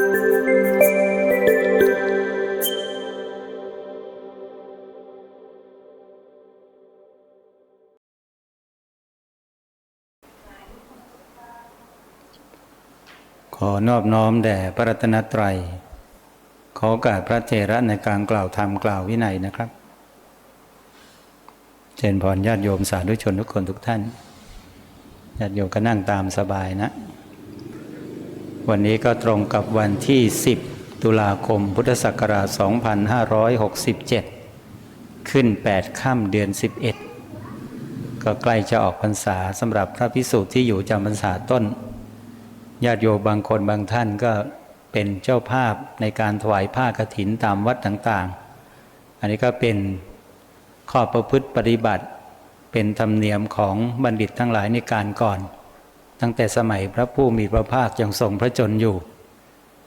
ขอนอบน้อมแด่พระรัตนตรัย ขอกาสพระเจระในการกล่าวธรรมกล่าววินัยนะครับ เจนพรญาติโยมสาธุชนทุกคนทุกท่าน ญาติโยมก็นั่งตามสบายนะ วันนี้ก็ตรงกับวันที่ 10 ตุลาคมพุทธศักราช 2567 ขึ้น 8 ค่ำเดือน 11 ก็ใกล้จะออกพรรษาสำหรับพระพิสุที่อยู่จำพรรษาต้น ญาติโยมบางคนบางท่านก็เป็นเจ้าภาพในการถวายผ้ากฐินตามวัดต่างๆ อันนี้ก็เป็นข้อประพฤติปฏิบัติ เป็นธรรมเนียมของบัณฑิตทั้งหลายในการก่อน ตั้งแต่สมัยพระผู้มีพระภาคยังทรงพระชนอยู่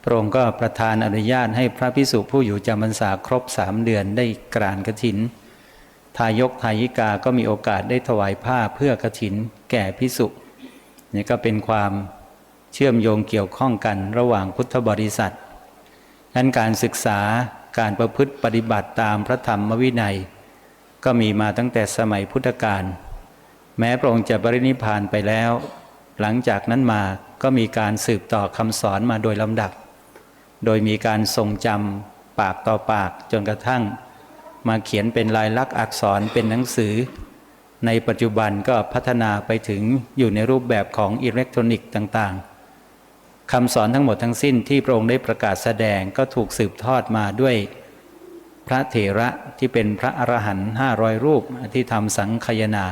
พระองค์ก็ประทานอนุญาตให้พระพิสุผู้อยู่จำพรรษาครบสามเดือนได้กรานกฐิน ทายกทายิกาก็มีโอกาสได้ถวายผ้าเพื่อกฐิน แก่พิสุนี่ก็เป็นความเชื่อมโยงเกี่ยวข้องกันระหว่างพุทธบริษัทนั้นการศึกษาการประพฤติปฏิบัติตามพระธรรมวินัย ก็มีมาตั้งแต่สมัยพุทธกาลแม้พระองค์จะปรินิพานไปแล้ว หลังจากนั้นมาก็มีการสืบต่อคำสอนมาโดยลำดับ โดยมีการทรงจำปากต่อปากจนกระทั่ง มาเขียนเป็นลายลักษณ์อักษรเป็นหนังสือ ในปัจจุบันก็พัฒนาไปถึงอยู่ในรูปแบบของอิเล็กทรอนิกส์ต่างๆคำสอนทั้งหมดทั้งสิ้นที่พระองค์ได้ประกาศแสดงก็ถูกสืบทอดมาด้วย พระเถระที่เป็นพระอรหันต์ห้าร้อยรูปที่ทำสังคายนา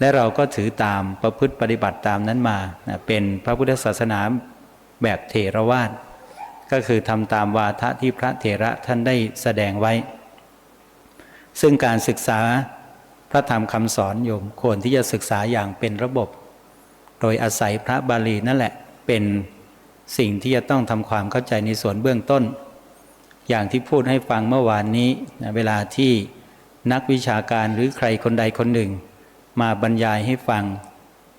และเราก็ถือตามประพฤติปฏิบัติตามนั้นมาเป็นพระพุทธศาสนาแบบเถรวาทก็คือทำตามวาทะที่พระเถระท่านได้แสดงไว้ ซึ่งการศึกษาพระธรรมคำสอนโยมควรที่จะศึกษาอย่างเป็นระบบ โดยอาศัยพระบาลีนั่นแหละเป็นสิ่งที่จะต้องทำความเข้าใจในส่วนเบื้องต้น อย่างที่พูดให้ฟังเมื่อวานนี้นะเวลาที่นักวิชาการหรือใครคนใดคนหนึ่ง มาบรรยายให้ฟัง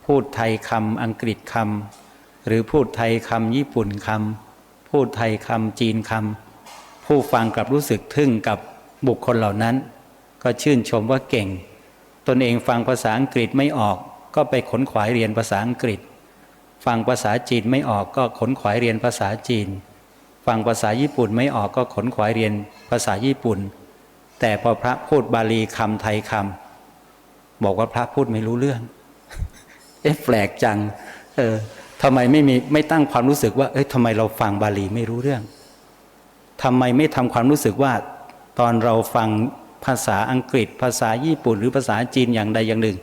พูดไทยคำอังกฤษคำหรือพูดไทยคำญี่ปุ่นคำพูดไทยคำจีนคำผู้ฟังกลับรู้สึกทึ่งกับบุคคลเหล่านั้น ก็ชื่นชมว่าเก่ง ตนเองฟังภาษาอังกฤษไม่ออก ก็ไปขนขวายเรียนภาษาอังกฤษ ฟังภาษาจีนไม่ออกก็ขนขวายเรียนภาษาจีน ฟังภาษาญี่ปุ่นไม่ออกก็ขนขวายเรียนภาษาญี่ปุ่น แต่พอพระพูดบาลีคำไทยคำ บอกว่าพระพูดไม่รู้เรื่อง เอ๊ะแปลกจัง เออทำไมไม่มีไม่ตั้งความรู้สึกว่า เอ้ยทำไมเราฟังบาลีไม่รู้เรื่องทำไมไม่ทำความรู้สึกว่า ตอนเราฟังภาษาอังกฤษ ภาษาญี่ปุ่น หรือภาษาจีนอย่างใดอย่างหนึ่ง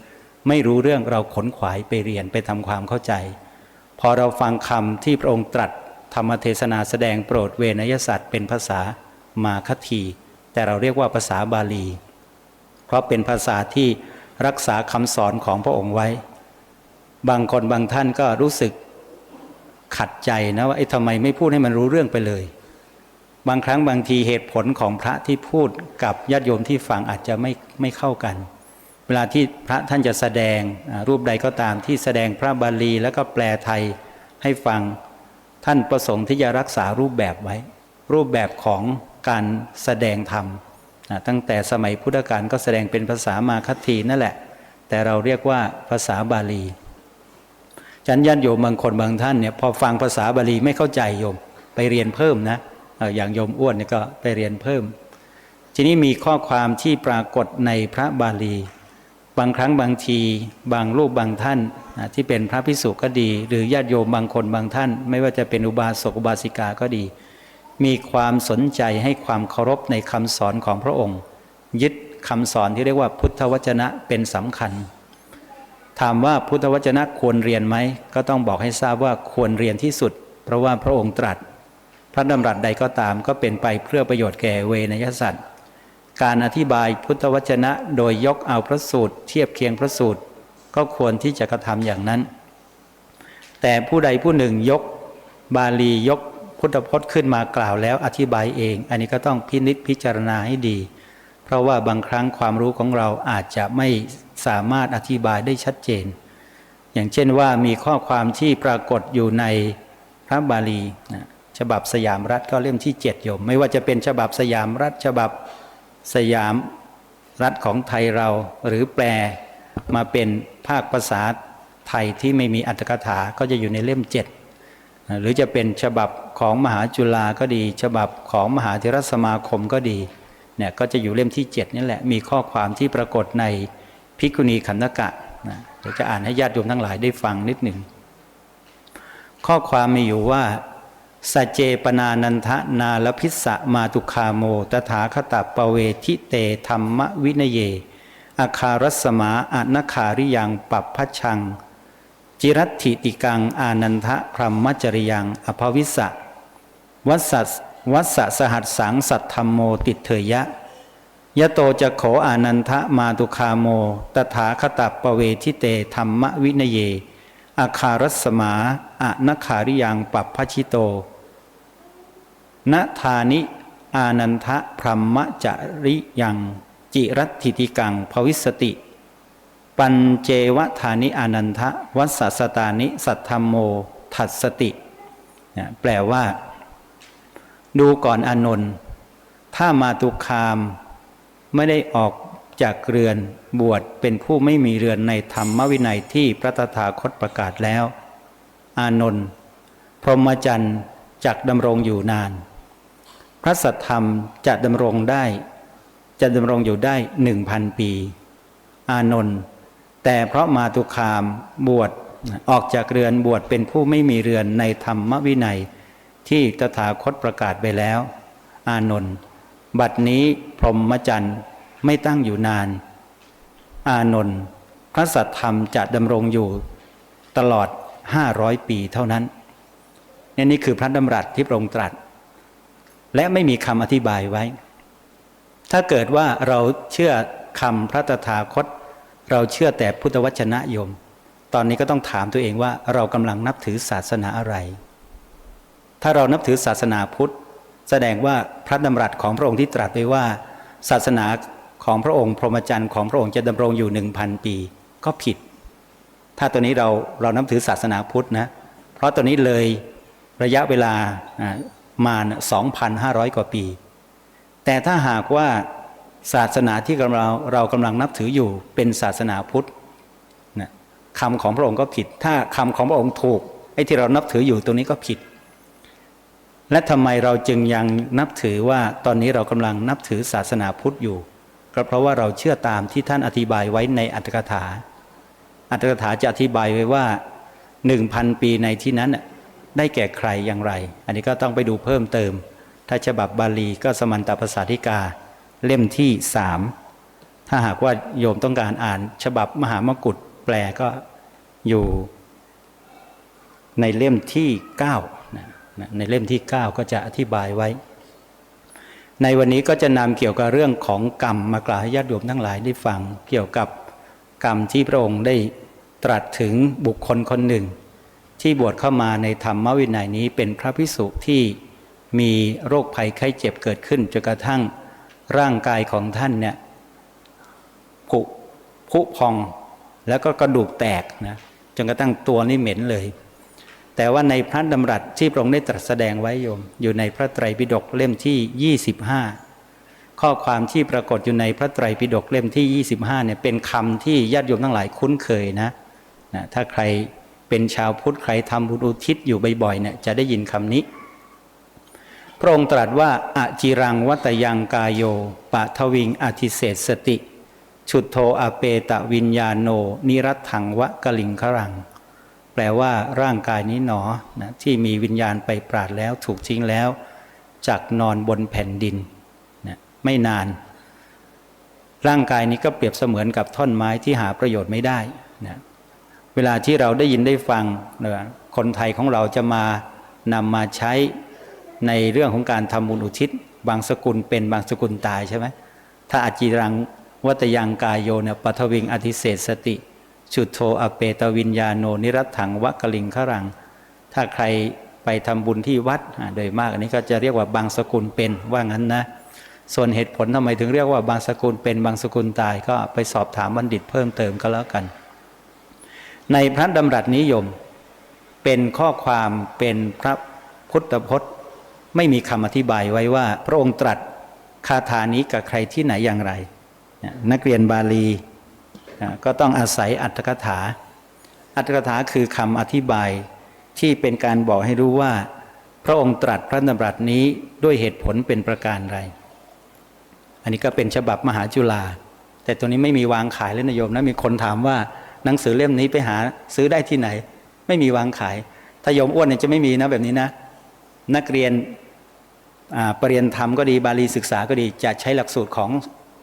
ไม่รู้เรื่องเราขนขวายไปเรียนไปทำความเข้าใจ พอเราฟังคำที่พระองค์ตรัสธรรมเทศนาแสดงโปรดเวนยศาสตร์เป็นภาษามาคที แต่เราเรียกว่าภาษาบาลี เพราะเป็นภาษาที่ รักษาคำสอนของพระองค์ไว้ บางคนบางท่านก็รู้สึกขัดใจนะว่าไอ้ทำไมไม่พูดให้มันรู้เรื่องไปเลย บางครั้งบางทีเหตุผลของพระที่พูดกับญาติโยมที่ฟังอาจจะไม่ไม่เข้ากัน เวลาที่พระท่านจะแสดงรูปใดก็ตามที่แสดงพระบาลีแล้วก็แปลไทยให้ฟังท่านประสงค์ที่จะรักษารูปแบบไว้ รูปแบบของการแสดงธรรม ตั้งแต่สมัยพุทธกาลก็แสดงเป็นภาษามาคัตถีนั่นแหละ แต่เราเรียกว่าภาษาบาลีฉันญาติโยมบางคนบางท่านเนี่ยพอฟังภาษาบาลีไม่เข้าใจโยมไปเรียนเพิ่มนะอย่างโยมอ้วนเนี่ยก็ไปเรียนเพิ่ม ทีนี้มีข้อความที่ปรากฏในพระบาลี บางครั้งบางที บางรูปบางท่านที่เป็นพระพิสุก็ดี หรือญาติโยมบางคนบางท่าน ไม่ว่าจะเป็นอุบาสกอุบาสิกาก็ดี มีความสนใจให้ความเคารพในคำสอนของพระองค์ ยึดคำสอนที่เรียกว่าพุทธวจนะเป็นสำคัญ ถามว่าพุทธวจนะควรเรียนไหม ก็ต้องบอกให้ทราบว่าควรเรียนที่สุด เพราะว่าพระองค์ตรัส พระดำรัสใดก็ตามก็เป็นไปเพื่อประโยชน์แก่เวนยสัตว์การอธิบายพุทธวจนะโดยยกเอาพระสูตร เทียบเคียงพระสูตร ก็ควรที่จะกระทำอย่างนั้น แต่ผู้ใดผู้หนึ่งยกบาลียก พุทธพจน์ขึ้นมากล่าวแล้วอธิบายเอง อันนี้ก็ต้องพินิจพิจารณาให้ดี เพราะว่าบางครั้งความรู้ของเราอาจจะไม่สามารถอธิบายได้ชัดเจน อย่างเช่นว่ามีข้อความที่ปรากฏอยู่ในพระบาลีนะฉบับสยามรัฐก็เล่มที่7โยม ไม่ว่าจะเป็นฉบับสยามรัฐฉบับสยามรัฐของไทยเราหรือแปลมาเป็นภาคภาษาไทยที่ไม่มีอัตถกถาก็จะอยู่ในเล่ม7 หรือจะเป็นฉบับของมหาจุฬาก็ดี ฉบับของมหาเทรสมาคมก็ดีเนี่ยก็จะอยู่เล่มที่ 7 นี่แหละ มีข้อความที่ปรากฏในพิกุณีขันธกะนะเดี๋ยวจะอ่านให้ญาติโยมทั้งหลายได้ฟังนิดหนึ่ง ข้อความมีอยู่ว่าสเจปนานันทะนาลพิสะมาตุคาโม ตถาคตปเวทิเตธรรมวินเย อาคารสมาอนาคาริยังปัปพัชชัง จิรัตถิติกังอานันทะพรหมจริยังอภวิสะวัสสะวัสสะสหัสสังสัทธรรมโมติเถยะ ยะโตจะโขอานันทะมาตุคาโม ตถาคตับปเวทิเตธรรมวินเย อาคารัสมาอะนคาริยังปัปพชิโตณธานิ อานันทะพรหมจริยัง จิรัตถิติกังภวิสติ ปัญเจวธานิอนันทะวัสสตานิสัทธรรมโมทัสสติแปลว่า ดูก่อนอนนท์ถ้ามาตุคามไม่ได้ออกจากเรือนบวชเป็นผู้ไม่มีเรือนในธรรมวินัยที่พระตถาคตประกาศแล้ว อานนท์พรหมจรรย์จักดำรงอยู่นาน พระสัทธรรมจะดำรงได้ จะดำรงอยู่ได้หนึ่งพันปี อานนท์ แต่เพราะมาตุคามบวชออกจากเรือนบวชเป็นผู้ไม่มีเรือนในธรรมวินัย ที่ตถาคตประกาศไปแล้ว อานนท์บัดนี้พรหมจรรย์ไม่ตั้งอยู่นาน อานนท์พระสัทธรรมจะดำรงอยู่ตลอด 500 ปีเท่านั้นนี่นี่คือพระดำรัสที่พระองค์ตรัส และไม่มีคำอธิบายไว้ ถ้าเกิดว่าเราเชื่อคำพระตถาคต เราเชื่อแต่พุทธวจนะโยม ตอนนี้ก็ต้องถามตัวเองว่าเรากำลังนับถือศาสนาอะไร ถ้าเรานับถือศาสนาพุทธ แสดงว่าพระดำรัสของพระองค์ที่ตรัสไว้ว่า ศาสนาของพระองค์ พรหมจรรย์ของพระองค์จะดำรงอยู่หนึ่งพันปี ก็ผิด ถ้าตัวนี้เราเรานับถือศาสนาพุทธนะ เพราะตัวนี้เลยระยะเวลามา 2,500 กว่าปี แต่ถ้าหากว่า ศาสนาที่เราเรากำลังนับถืออยู่เป็นศาสนาพุทธนะคำของพระองค์ก็ผิด ถ้าคำของพระองค์ถูกไอ้ที่เรานับถืออยู่ตรงนี้ก็ผิด และทำไมเราจึงยังนับถือว่าตอนนี้เรากำลังนับถือศาสนาพุทธอยู่ ก็เพราะว่าเราเชื่อตามที่ท่านอธิบายไว้ในอัตถกถา อัตถกถาจะอธิบายไว้ว่าหนึ่งพันปีในที่นั้นได้แก่ใครอย่างไร อันนี้ก็ต้องไปดูเพิ่มเติม ถ้าฉบับบาลีก็สมันตภาษาธิกา เล่มที่สามถ้าหากว่าโยมต้องการอ่านฉบับมหามกุฏแปลก็อยู่ในเล่มที่9นะในเล่มที่ 9 ก็จะอธิบายไว้ ในวันนี้ก็จะนำเกี่ยวกับเรื่องของกรรมมากล่าวให้ญาติโยมทั้งหลายได้ฟัง เกี่ยวกับกรรมที่พระองค์ได้ตรัสถึงบุคคลคนหนึ่ง ที่บวชเข้ามาในธรรมวินัยนี้เป็นพระพิสุที่มีโรคภัยไข้เจ็บเกิดขึ้นจนกระทั่ง ร่างกายของท่านเนี่ยผุผุพองแล้วก็กระดูกแตกนะจนกระทั่งตัวนี่เหม็นเลย แต่ว่าในพระดำรัสที่พระองค์ได้ตรัสแสดงไว้โยม อยู่ในพระไตรปิฎกเล่มที่ 25 ข้อความที่ปรากฏอยู่ในพระไตรปิฎกเล่มที่ 25เนี่ยเป็นคำที่ญาติโยมทั้งหลายคุ้นเคยนะนะถ้าใครเป็นชาวพุทธใครทำบุญอุทิศอยู่บ่อยๆเนี่ยจะได้ยินคำนี้ พระองค์ตรัสว่าอจิรังวัตยังกายโยปะทวิงอธิเศษสติ ชุดโทอเปตะวิญญาโน นิรัตถังวะกลิงครัง แปลว่าร่างกายนี้หนอนะที่มีวิญญาณไปปราดแล้วถูกทิ้งแล้วจากนอนบนแผ่นดินนะไม่นาน ร่างกายนี้ก็เปรียบเสมือนกับท่อนไม้ที่หาประโยชน์ไม่ได้นะเวลาที่เราได้ยินได้ฟังนะคนไทยของเราจะมานำมาใช้ ในเรื่องของการทำบุญอุทิศ บางสกุลเป็นบางสกุลตายใช่ไหมถ้าอาจิรังวัตยังกายโยเนี่ยปัทวิงอธิเศษสติชุดโทอเปตวิญญาโนนิรัตถังวะกลิงขรัง ถ้าใครไปทำบุญที่วัดโดยมากอันนี้ก็จะเรียกว่าบางสกุลเป็นว่างั้นนะ ส่วนเหตุผลทำไมถึงเรียกว่าบางสกุลเป็นบางสกุลตายก็ไปสอบถามบัณฑิตเพิ่มเติมก็แล้วกัน ในพระดำรัสนิยมเป็นข้อความเป็นพระพุทธพจน์ ไม่มีคำอธิบายไว้ว่า พระองค์ตรัสคาถานี้กับใครที่ไหนอย่างไร นักเรียนบาลีก็ต้องอาศัยอัตถกถา อัตถกถาคือคำอธิบายที่เป็นการบอกให้รู้ว่า พระองค์ตรัสพระดำรัสนี้ด้วยเหตุผลเป็นประการใดอันนี้ก็เป็นฉบับมหาจุฬาแต่ตัวนี้ไม่มีวางขายเลยนะโยมนะมีคนถามว่าหนังสือเล่มนี้ไปหาซื้อได้ที่ไหน ไม่มีวางขาย ถ้าโยมอ้วนเนี่ยจะไม่มีนะแบบนี้นะ นักเรียน ปรริญญาธรรมก็ดีบาลีศึกษาก็ดีจะใช้หลักสูตรของ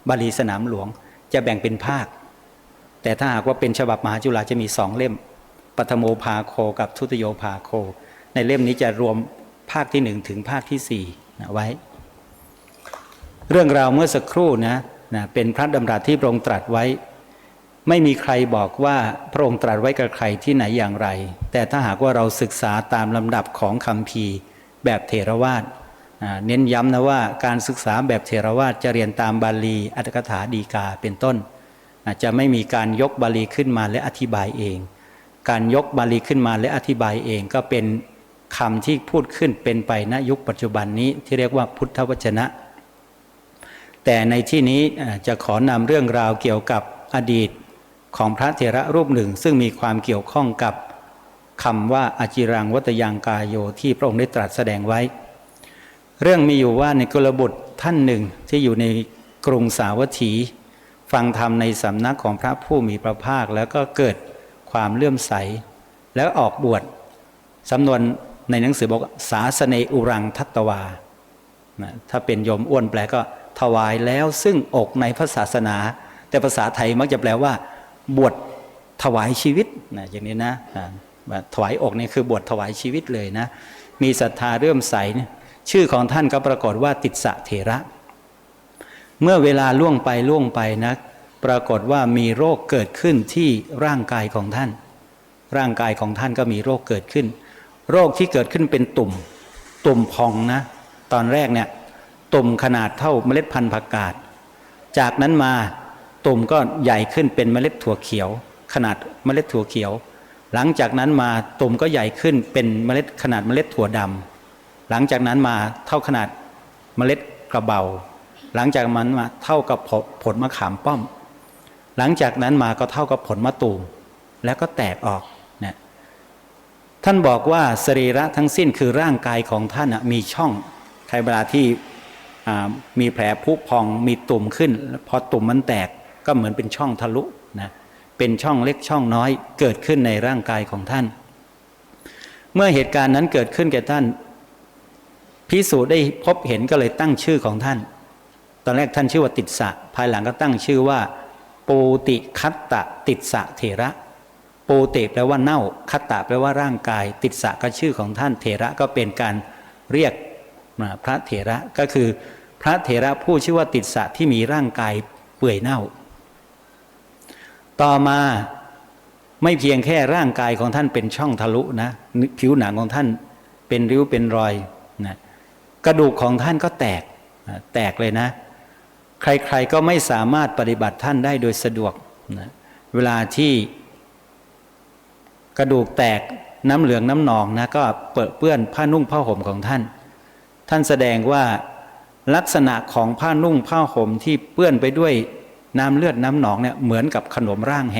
บาลีสนามหลวง จะแบ่งเป็นภาค แต่ถ้าหากว่าเป็นฉบับมหาจุฬาจะมีสองเล่มปฐโมภาโคกับทุตโยภาโค ในเล่มนี้จะรวมภาคที่หนึ่งถึงภาคที่สี่นะไว้ เรื่องราวเมื่อสักครู่นะนะเป็นพระดำรัสที่พระองค์ตรัสไว้ ไม่มีใครบอกว่าพระองค์ตรัสไว้กับใครที่ไหนอย่างไร แต่ถ้าหากว่าเราศึกษาตามลำดับของคำพีแบบเทรวาส เน้นย้ำนะว่าการศึกษาแบบเทรวาสจะเรียนตามบาลีอัตถกถาดีกาเป็นต้นจะไม่มีการยกบาลีขึ้นมาและอธิบายเอง การยกบาลีขึ้นมาและอธิบายเองก็เป็นคำที่พูดขึ้นเป็นไปณยุคปัจจุบันนี้ที่เรียกว่าพุทธวจนะ แต่ในที่นี้จะขอนำเรื่องราวเกี่ยวกับอดีตของพระเถระรูปหนึ่ง ซึ่งมีความเกี่ยวข้องกับคำว่าอาจิรังวัตยังกายโยที่พระองค์ได้ตรัสแสดงไว้ เรื่องมีอยู่ว่าในกุลบุตรท่านหนึ่งที่อยู่ในกรุงสาวัตถี ฟังธรรมในสำนักของพระผู้มีพระภาคแล้วก็เกิดความเลื่อมใส แล้วออกบวชสำนวนในหนังสือบอกสาสเนอุรังทัตวาถ้าเป็นโยมอ้วนแปลก็ถวายแล้วซึ่งอกในพระศาสนา แต่ภาษาไทยมักจะแปลว่า บวชถวายชีวิตนะอย่างนี้นะถวายอกนี่คือบวชถวายชีวิตเลยนะ มีศรัทธาเรื่มใส ชื่อของท่านก็ปรากฏว่าติดสะเถระ เมื่อเวลาล่วงไปล่วงไปนะปรากฏว่ามีโรคเกิดขึ้นที่ร่างกายของท่าน ร่างกายของท่านก็มีโรคเกิดขึ้น โรคที่เกิดขึ้นเป็นตุ่ม ตุ่มพองนะ ตอนแรกเนี่ยตุ่มขนาดเท่าเมล็ดพันธุ์ผักกาด จากนั้นมาตุ่มก็ใหญ่ขึ้นเป็นเมล็ดถั่วเขียว ขนาดเมล็ดถั่วเขียว หลังจากนั้นมาตุ่มก็ใหญ่ขึ้นเป็นเมล็ดขนาดเมล็ดถั่วดำ หลังจากนั้นมาเท่าขนาดเมล็ดกระเบา หลังจากนั้นมาเท่ากับผลมะขามป้อม หลังจากนั้นมาก็เท่ากับผลมะตูมแล้วก็แตกออกนะท่านบอกว่าสรีระทั้งสิ้นคือร่างกายของท่านมีช่องใครเวลาที่มีแผลพุพองมีตุ่มขึ้น พอตุ่มมันแตกก็เหมือนเป็นช่องทะลุนะเป็นช่องเล็กช่องน้อยเกิดขึ้นในร่างกายของท่าน เมื่อเหตุการณ์นั้นเกิดขึ้นแก่ท่าน พิสูจน์ได้พบเห็นก็เลยตั้งชื่อของท่าน ตอนแรกท่านชื่อว่าติดสะ ภายหลังก็ตั้งชื่อว่า ปูติคัตตะติดสะเถระ ปูเตแปลว่าเน่า คัตตะแปลว่าร่างกาย ติดสะก็ชื่อของท่านเถระก็เป็นการเรียกพระเถระก็คือพระเถระผู้ชื่อว่าติดสะที่มีร่างกายเปื่อยเน่า ต่อมาไม่เพียงแค่ร่างกายของท่านเป็นช่องทะลุนะผิวหนังของท่านเป็นริ้วเป็นรอยนะ กระดูกของท่านก็แตกแตกเลยนะ ใครๆก็ไม่สามารถปฏิบัติท่านได้โดยสะดวกนะเวลาที่กระดูกแตกน้ำเหลืองน้ำหนองนะก็เปื้อเปื้อนผ้านุ่งผ้าห่มของท่าน ท่านแสดงว่าลักษณะของผ้านุ่งผ้าห่มที่เปื้อนไปด้วยน้ำเลือดน้ำหนองเนี่ยเหมือนกับขนมร่างแห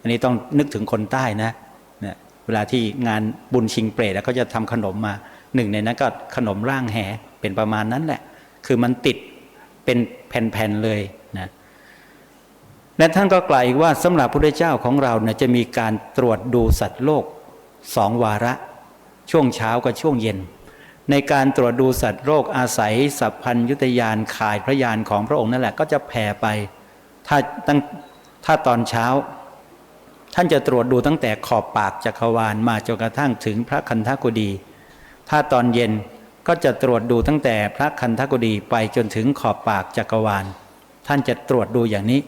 อันนี้ต้องนึกถึงคนใต้นะเนี่ยเวลาที่งานบุญชิงเปรตเขาจะทำขนมมา หนึ่งในนั้นก็ขนมร่างแหเป็นประมาณนั้นแหละ คือมันติดเป็นแผ่นๆเลยนะและท่านก็กล่าวอีกว่าสำหรับพระเจ้าของเราเนี่ยจะมีการตรวจดูสัตว์โลกสองวาระ ช่วงเช้ากับช่วงเย็น ในการตรวจดูสัตว์โลกอาศัย สัพพัญยุตยานขายพระยานของพระองค์นั่นแหละก็จะแผ่ไปถ้าตั้งถ้าตอนเช้า ท่านจะตรวจดูตั้งแต่ขอบปากจักรวาลมาจนกระทั่งถึงพระคันธกุดี ถ้าตอนเย็นก็จะตรวจดูตั้งแต่พระคันธกุดีไปจนถึงขอบปากจักรวาล ท่านจะตรวจดูอย่างนี้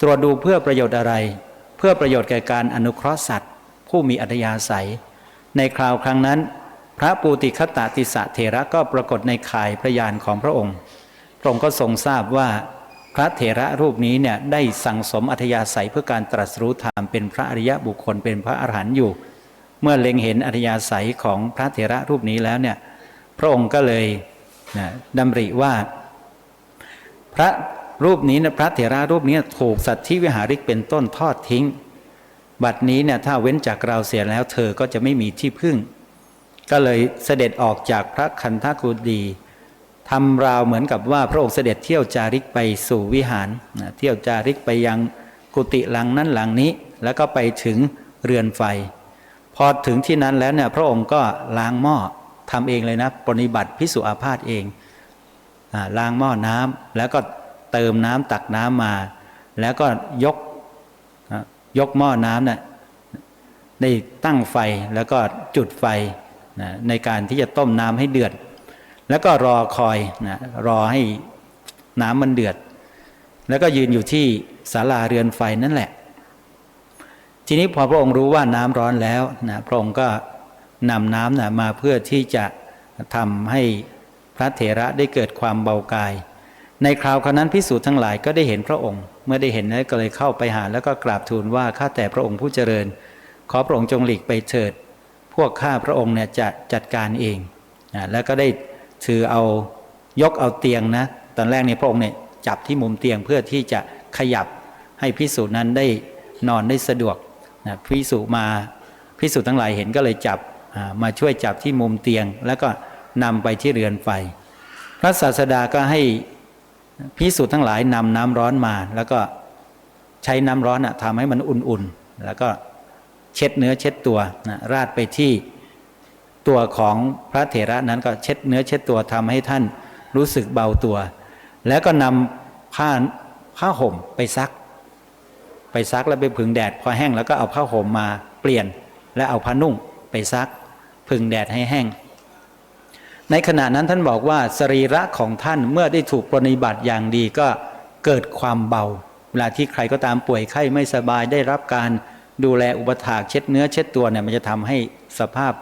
ตรวจดูเพื่อประโยชน์อะไร เพื่อประโยชน์แก่การอนุเคราะห์สัตว์ ผู้มีอัธยาศัย ในคราวครั้งนั้น พระปูติคตาติสะเถระก็ปรากฏในข่ายพระยานของพระองค์ พระองค์ก็ทรงทราบว่าพระเถระรูปนี้เนี่ยได้สั่งสมอัธยาศัยเพื่อการตรัสรู้ธรรมเป็นพระอริยะบุคคลเป็นพระอรหันต์อยู่ เมื่อเล็งเห็นอัธยาศัยของพระเถระรูปนี้แล้วเนี่ยพระองค์ก็เลยนะดำริว่า พระรูปนี้นะพระเถระรูปนี้ถูกสัตว์ที่วิหาริกเป็นต้นทอดทิ้ง บัดนี้เนี่ยถ้าเว้นจากเราเสียแล้ว เธอก็จะไม่มีที่พึ่ง ก็เลยเสด็จออกจากพระคันธกุฎีทำราวเหมือนกับว่าพระองค์เสด็จเที่ยวจาริกไปสู่วิหารนะเที่ยวจาริกไปยังกุฏิหลังนั้นหลังนี้ แล้วก็ไปถึงเรือนไฟ พอถึงที่นั้นแล้วเนี่ยพระองค์ก็ล้างหม้อทำเองเลยนะปฏิบัติพิสุอาพาธเองอล้างหม้อน้ำแล้วก็เติมน้ำตักน้ำมา แล้วก็ยกยกหม้อน้ำน่ะได้ตั้งไฟแล้วก็จุดไฟนะในการที่จะต้มน้ำให้เดือด แล้วก็รอคอยนะรอให้น้ำมันเดือด แล้วก็ยืนอยู่ที่ศาลาเรือนไฟนั่นแหละ ทีนี้พอพระองค์รู้ว่าน้ำร้อนแล้วนะพระองค์ก็นำน้ำนะมาเพื่อที่จะทำให้พระเถระได้เกิดความเบากาย ในคราวคนั้นพิสูจน์ทั้งหลายก็ได้เห็นพระองค์ เมื่อได้เห็นนั้นก็เลยเข้าไปหาแล้วก็กราบทูลว่าข้าแต่พระองค์ผู้เจริญ ขอพระองค์จงหลีกไปเถิด พวกข้าพระองค์เนี่ยจะจัดการเองนะแล้วก็ได้ถือเอายกเอาเตียงนะตอนแรกเนี่ยพระองค์เนี่ยจับที่มุมเตียงเพื่อที่จะขยับให้พิสูจน์นั้นได้นอนได้สะดวก นะพิสูจน์มาพิสูจน์ทั้งหลายเห็นก็เลยจับมาช่วยจับที่มุมเตียง แล้วก็นำไปที่เรือนไฟ พระศาสดาก็ให้พิสูจน์ทั้งหลายนำน้ำร้อนมา แล้วก็ใช้น้ำร้อนนะทำให้มันอุ่นๆ แล้วก็เช็ดเนื้อเช็ดตัวนะราดไปที่ตัวของพระเถระนั้นก็เช็ดเนื้อเช็ดตัวทำให้ท่านรู้สึกเบาตัว แล้วก็นำผ้าผ้าห่มไปซัก ไปซักแล้วไปผึ่งแดด พอแห้งแล้วก็เอาผ้าห่มมาเปลี่ยน และเอาผ้านุ่งไปซักผึ่งแดดให้แห้ง ในขณะนั้นท่านบอกว่าสรีระของท่านเมื่อได้ถูกปรนิบัติอย่างดีก็เกิดความเบา เวลาที่ใครก็ตามป่วยไข้ไม่สบายได้รับการดูแลอุปถากเช็ดเนื้อเช็ดตัวเนี่ยมันจะทำให้สภาพ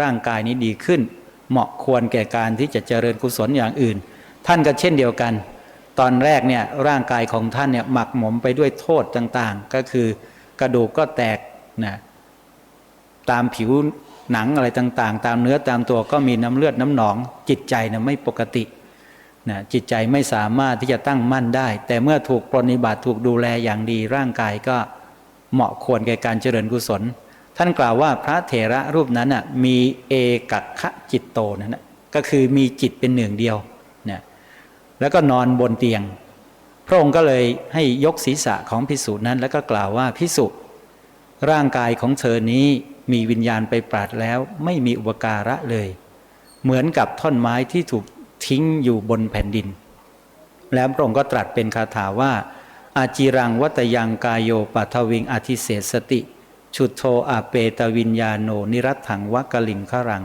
ร่างกายนี้ดีขึ้น เหมาะควรแก่การที่จะเจริญกุศลอย่างอื่น ท่านก็เช่นเดียวกัน ตอนแรกเนี่ยร่างกายของท่านเนี่ยหมักหมมไปด้วยโทษต่างๆ ก็คือกระดูกก็แตกนะตามผิวหนังอะไรต่างๆ ตามเนื้อตามตัวก็มีน้ำเลือดน้ำหนอง จิตใจนะไม่ปกตินะจิตใจไม่สามารถที่จะตั้งมั่นได้ แต่เมื่อถูกปรนนิบัติถูกดูแลอย่างดีร่างกายก็เหมาะควรแก่การเจริญกุศล ท่านกล่าวว่าพระเถระรูปนั้นน่ะมีเอกขจิตโตนั่นนะก็คือมีจิตเป็นหนึ่งเดียว แล้วก็นอนบนเตียง พระองค์ก็เลยให้ยกศีรษะของพิสุนั้น แล้วก็กล่าวว่าพิสุร่างกายของเธอนี้มีวิญญาณไปปราดแล้ว ไม่มีอุปการะเลย เหมือนกับท่อนไม้ที่ถูกทิ้งอยู่บนแผ่นดิน แล้วพระองค์ก็ตรัสเป็นคาถาว่า อาจิรังวัตยังกายโยปัทวิงอธิเศษสติ ชุดโทอาเปตวิญญาโน นิรัตถังวกลิงขรัง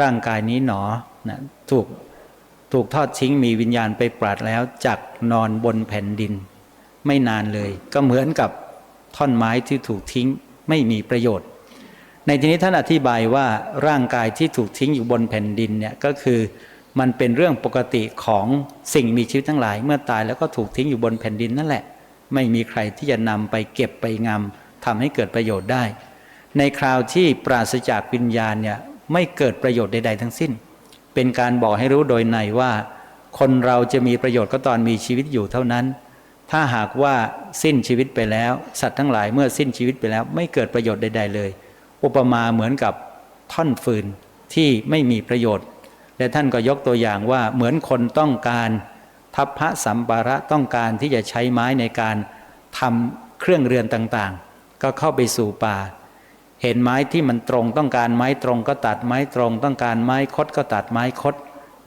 ร่างกายนี้หนอนะถูก ถูกทอดทิ้งมีวิญญาณไปปราดแล้วจักนอนบนแผ่นดิน ไม่นานเลย ก็เหมือนกับท่อนไม้ที่ถูกทิ้งไม่มีประโยชน์ ในที่นี้ท่านอธิบายว่าร่างกายที่ถูกทิ้งอยู่บนแผ่นดินเนี่ยก็คือมันเป็นเรื่องปกติของสิ่งมีชีวิตทั้งหลาย เมื่อตายแล้วก็ถูกทิ้งอยู่บนแผ่นดินนั่นแหละ ไม่มีใครที่จะนำไปเก็บไปงำทำให้เกิดประโยชน์ได้ ในคราวที่ปราศจากวิญญาณเนี่ยไม่เกิดประโยชน์ใดๆทั้งสิ้น เป็นการบอกให้รู้โดยในว่า คนเราจะมีประโยชน์ก็ตอนมีชีวิตอยู่เท่านั้น ถ้าหากว่าสิ้นชีวิตไปแล้ว สัตว์ทั้งหลายเมื่อสิ้นชีวิตไปแล้ว ไม่เกิดประโยชน์ใด ๆ เลย อุปมาเหมือนกับท่อนฟืนที่ไม่มีประโยชน์ และท่านก็ยกตัวอย่างว่าเหมือนคนต้องการทัพพระสัมปาระต้องการที่จะใช้ไม้ในการทำเครื่องเรือนต่างๆ ก็เข้าไปสู่ป่า เห็นไม้ที่มันตรงต้องการไม้ตรงก็ตัดไม้ตรง ต้องการไม้คดก็ตัดไม้คด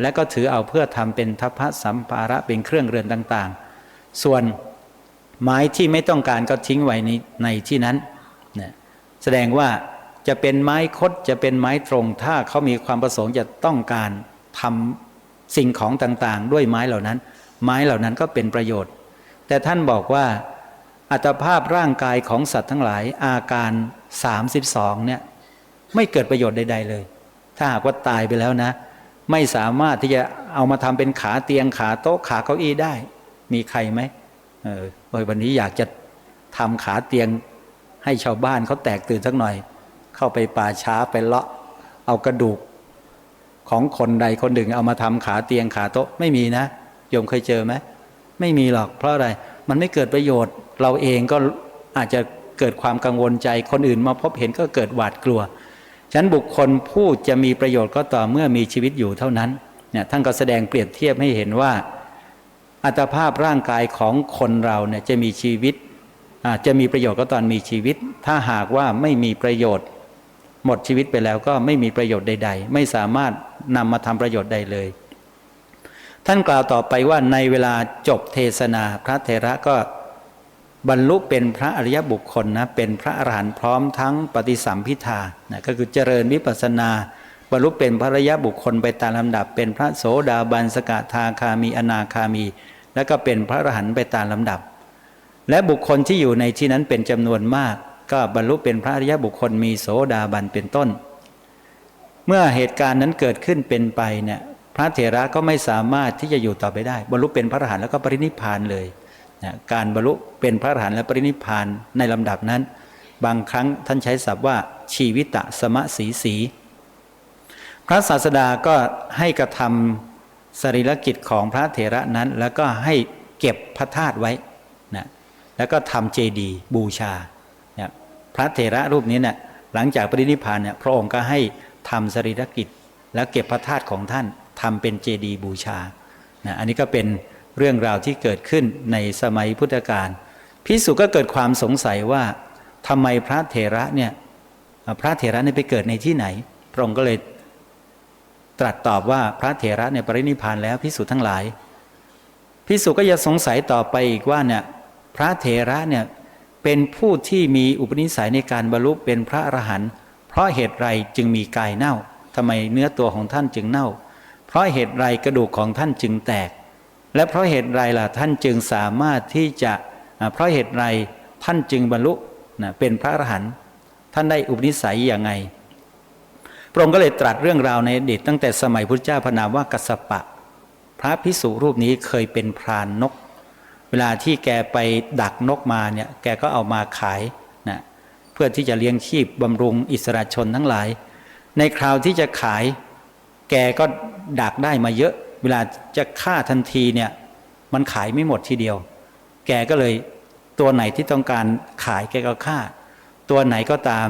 และก็ถือเอาเพื่อทำเป็นทัพพระสัมภาระเป็นเครื่องเรือนต่างๆ ส่วนไม้ที่ไม่ต้องการก็ทิ้งไว้ในในที่นั้นนะแสดงว่าจะเป็นไม้คดจะเป็นไม้ตรง ถ้าเขามีความประสงค์จะต้องการทำสิ่งของต่างๆ ด้วยไม้เหล่านั้น ไม้เหล่านั้นก็เป็นประโยชน์ แต่ท่านบอกว่าอัตภาพร่างกายของสัตว์ทั้งหลายอาการ 32เนี่ยไม่เกิดประโยชน์ใด ๆ เลย ถ้าหากว่าตายไปแล้วนะ ไม่สามารถที่จะเอามาทำเป็นขาเตียงขาโต๊ะขาเก้าอี้ได้ มีใครไหมเออวันนี้อยากจะทำขาเตียงให้ชาวบ้านเขาแตกตื่นสักหน่อย เข้าไปป่าช้าไปเลาะเอากระดูกของคนใดคนหนึ่งเอามาทำขาเตียงขาโต๊ะไม่มีนะโยมเคยเจอไหมไม่มีหรอกเพราะอะไรมันไม่เกิดประโยชน์ เราเองก็อาจจะ เกิดความกังวลใจ คนอื่นมาพบเห็นก็เกิดหวาดกลัว ฉะนั้นบุคคลผู้จะมีประโยชน์ก็ต่อเมื่อมีชีวิตอยู่เท่านั้นเนี่ยท่านก็แสดงเปรียบเทียบให้เห็นว่า อัตภาพร่างกายของคนเราเนี่ยจะมีชีวิตจะมีประโยชน์ก็ตอนมีชีวิต ถ้าหากว่าไม่มีประโยชน์ หมดชีวิตไปแล้วก็ไม่มีประโยชน์ใด ๆ ไม่สามารถนำมาทำประโยชน์ใดเลย ท่านกล่าวต่อไปว่าในเวลาจบเทศนาพระเทระก็ บรรลุเป็นพระอริยบุคคลนะเป็นพระอรหันต์พร้อมทั้งปฏิสัมพิทานะก็คือเจริญวิปัสนาบรรลุเป็นพระอริยบุคคลไปตามลำดับ เป็นพระโสดาบันสกทาคามีอนาคามี แล้วก็เป็นพระอรหันต์ไปตามลำดับ และบุคคลที่อยู่ในที่นั้นเป็นจำนวนมาก ก็บรรลุเป็นพระอริยบุคคลมีโสดาบันเป็นต้น เมื่อเหตุการณ์นั้นเกิดขึ้นเป็นไปเนี่ยพระเถระก็ไม่สามารถที่จะอยู่ต่อไปได้ บรรลุเป็นพระอรหันต์แล้วก็ปรินิพานเลย นะการบรรลุเป็นพระอรหันต์และปรินิพานในลำดับนั้น บางครั้งท่านใช้ศัพท์ว่าชีวิตะสมะสีสี พระศาสดาก็ให้กระทำสรีรกิจของพระเถระนั้น แล้วก็ให้เก็บพระธาตุไว้นะแล้วก็ทำเจดีย์บูชานี่ยพระเถระรูปนี้เนี่ยหลังจากปรินิพานเนี่ยพระองค์ก็ให้ทำสรีรกิจ แล้วเก็บพระธาตุของท่านทำเป็นเจดีย์บูชานะอันนี้ก็เป็น เรื่องราวที่เกิดขึ้นในสมัยพุทธกาลพิสุก็เกิดความสงสัยว่าทำไมพระเถระเนี่ยพระเถระเนี่ยไปเกิดในที่ไหน พระองค์ก็เลยตรัสตอบว่าพระเถระเนี่ยปรินิพพานแล้วพิสุทั้งหลายพิสุก็ยังสงสัยต่อไปอีกว่าเนี่ยพระเถระเนี่ยเป็นผู้ที่มีอุปนิสัยในการบรรลุเป็นพระอรหันต์เพราะเหตุไรจึงมีกายเน่าทำไมเนื้อตัวของท่านจึงเน่า เพราะเหตุไรกระดูกของท่านจึงแตก และเพราะเหตุไรล่ะท่านจึงสามารถที่จะเพราะเหตุไรท่านจึงบรรลุนะเป็นพระอรหันต์ท่านได้อุปนิสัยอย่างไง พระองค์ก็เลยตรัสเรื่องราวในอดีตตั้งแต่สมัยพุทธเจ้าพนามว่ากัสปะ พระพิสุรูปนี้เคยเป็นพรานนก เวลาที่แกไปดักนกมาเนี่ยแกก็เอามาขายนะเพื่อที่จะเลี้ยงชีพบำรุงอิสระชนทั้งหลาย ในคราวที่จะขาย แกก็ดักได้มาเยอะ เวลาจะฆ่าทันทีเนี่ยมันขายไม่หมดทีเดียว แกก็เลยตัวไหนที่ต้องการขายแกก็ฆ่า ตัวไหนก็ตาม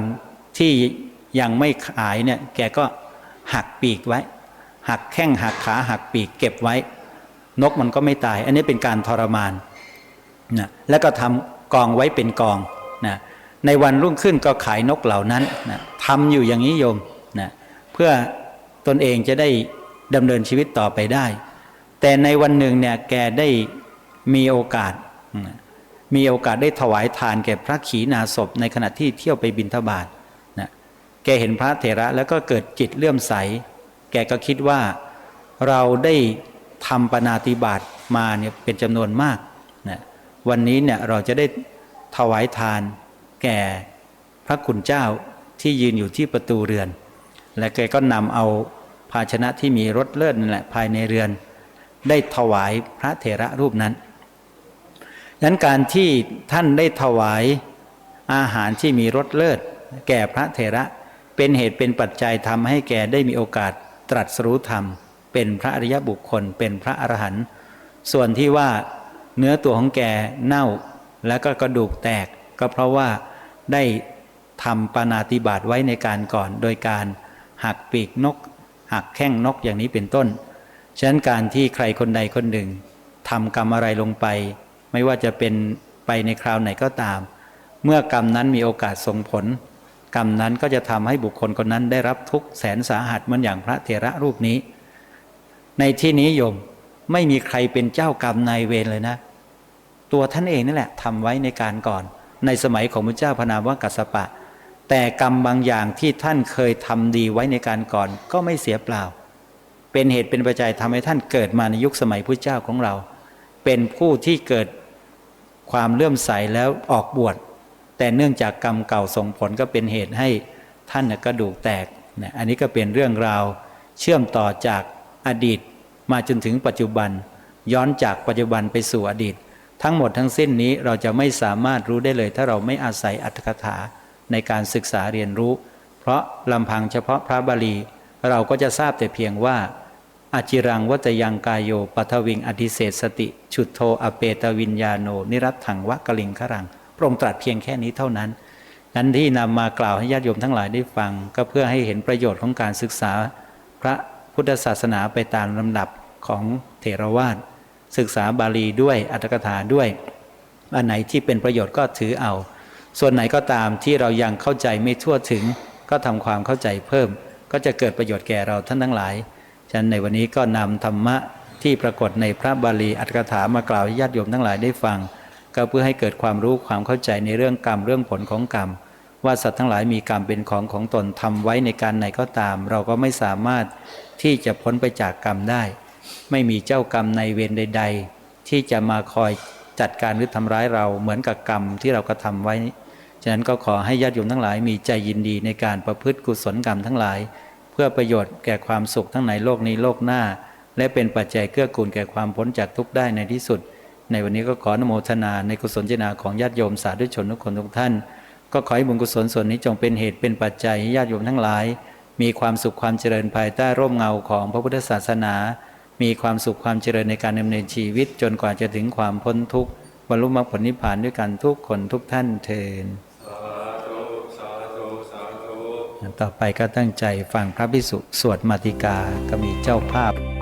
ที่ยังไม่ขายเนี่ยแกก็หักปีกไว้ หักแข้งหักขาหักปีกเก็บไว้ นกมันก็ไม่ตาย อันนี้เป็นการทรมานนะแล้วก็ทำกองไว้เป็นกองนะในวันรุ่งขึ้นก็ขายนกเหล่านั้นนะทำอยู่อย่างนี้โยมนะเพื่อตนเองจะได้ ดำเนินชีวิตต่อไปได้ แต่ในวันหนึ่งเนี่ยแกได้มีโอกาส มีโอกาสได้ถวายทานแก่พระขีณาสพในขณะที่เที่ยวไปบิณฑบาตนะแกเห็นพระเถระแล้วก็เกิดจิตเลื่อมใส แกก็คิดว่าเราได้ทำปนาติบาตมาเนี่ยเป็นจำนวนมากนะวันนี้เนี่ยเราจะได้ถวายทานแก่พระคุณเจ้าที่ยืนอยู่ที่ประตูเรือน และแกก็นำเอา ภาชนะที่มีรสเลิศนั่นแหละภายในเรือน ได้ถวายพระเถระรูปนั้นดังนั้นการที่ท่านได้ถวายอาหารที่มีรสเลิศ แก่พระเถระเป็นเหตุเป็นปัจจัยทำให้แกได้มีโอกาสตรัสรู้ธรรม เป็นพระอริยบุคคล เป็นพระอรหันต์ส่วนที่ว่าเนื้อตัวของแกเน่าแล้วก็กระดูกแตก ก็เพราะว่าได้ทำปานาติบาตไว้ในการก่อน โดยการหักปีกนก หักแข้งนกอย่างนี้เป็นต้น ฉะนั้นการที่ใครคนใดคนหนึ่งทำกรรมอะไรลงไป ไม่ว่าจะเป็นไปในคราวไหนก็ตาม เมื่อกรรมนั้นมีโอกาสส่งผล กรรมนั้นก็จะทำให้บุคคลคนนั้นได้รับทุกข์แสนสาหัสเหมือนอย่างพระเถระรูปนี้ ในที่นี้โยมไม่มีใครเป็นเจ้ากรรมนายเวรเลยนะ ตัวท่านเองนั่นแหละทำไว้ในการก่อน ในสมัยของพระเจ้าพนามว่ากัสสปะ แต่กรรมบางอย่างที่ท่านเคยทำดีไว้ในการก่อนก็ไม่เสียเปล่า เป็นเหตุเป็นปัจจัยทำให้ท่านเกิดมาในยุคสมัยพระเจ้าของเรา เป็นผู้ที่เกิดความเลื่อมใสแล้วออกบวช แต่เนื่องจากกรรมเก่าส่งผลก็เป็นเหตุให้ท่านกระดูกแตกนะอันนี้ก็เป็นเรื่องราวเชื่อมต่อจากอดีตมาจนถึงปัจจุบัน ย้อนจากปัจจุบันไปสู่อดีต ทั้งหมดทั้งสิ้นนี้เราจะไม่สามารถรู้ได้เลย ถ้าเราไม่อาศัยอัตถกถา ในการศึกษาเรียนรู้ เพราะลำพังเฉพาะพระบาลี เราก็จะทราบแต่เพียงว่าอาจิรังวัตยังกายโยปัทวิงอธิเศษสติ ชุดโทอเปตวิญญาโน นิรัตถังวะกลิงขรังพระองค์ตรัสเพียงแค่นี้เท่านั้น นั้นที่นำมากล่าวให้ญาติโยมทั้งหลายได้ฟัง ก็เพื่อให้เห็นประโยชน์ของการศึกษา พระพุทธศาสนาไปตามลำดับของเถรวาทศึกษาบาลีด้วยอัตถกถาด้วย อันไหนที่เป็นประโยชน์ก็ถือเอา ส่วนไหนก็ตามที่เรายังเข้าใจไม่ทั่วถึง ก็ทำความเข้าใจเพิ่ม ก็จะเกิดประโยชน์แก่เราท่านทั้งหลาย ฉะนั้นในวันนี้ก็นำธรรมะที่ปรากฏในพระบาลีอัตถกถามากล่าวให้ญาติโยมทั้งหลายได้ฟัง ก็เพื่อให้เกิดความรู้ความเข้าใจในเรื่องกรรมเรื่องผลของกรรม ว่าสัตว์ทั้งหลายมีกรรมเป็นของของตนทำไว้ในการไหนก็ตาม เราก็ไม่สามารถที่จะพ้นไปจากกรรมได้ ไม่มีเจ้ากรรมในเวรใด ๆ ที่จะมาคอยจัดการหรือทำร้ายเราเหมือนกับกรรมที่เรากระทำไว้ ฉะนั้นก็ขอให้ญาติโยมทั้งหลายมีใจยินดีในการประพฤติกุศลกรรมทั้งหลาย เพื่อประโยชน์แก่ความสุขทั้งในโลกนี้โลกหน้า และเป็นปัจจัยเกื้อกูลแก่ความพ้นจากทุกข์ได้ในที่สุด ในวันนี้ก็ขออนุโมทนาในกุศลเจนาของญาติโยมสาธุชนทุกคนทุกท่าน ก็ขอให้บุญกุศลส่วนนี้จงเป็นเหตุเป็นปัจจัยให้ญาติโยมทั้งหลาย มีความสุขความเจริญภายใต้ร่มเงาของพระพุทธศาสนา มีความสุขความเจริญในการดำเนินชีวิต จนกว่าจะถึงความพ้นทุกข์บรรลุมรรคผลนิพพานด้วยกันทุกคนทุกท่านเทน ต่อไปก็ตั้งใจฟังพระพิสุสวดมาติกาก็มีเจ้าภาพ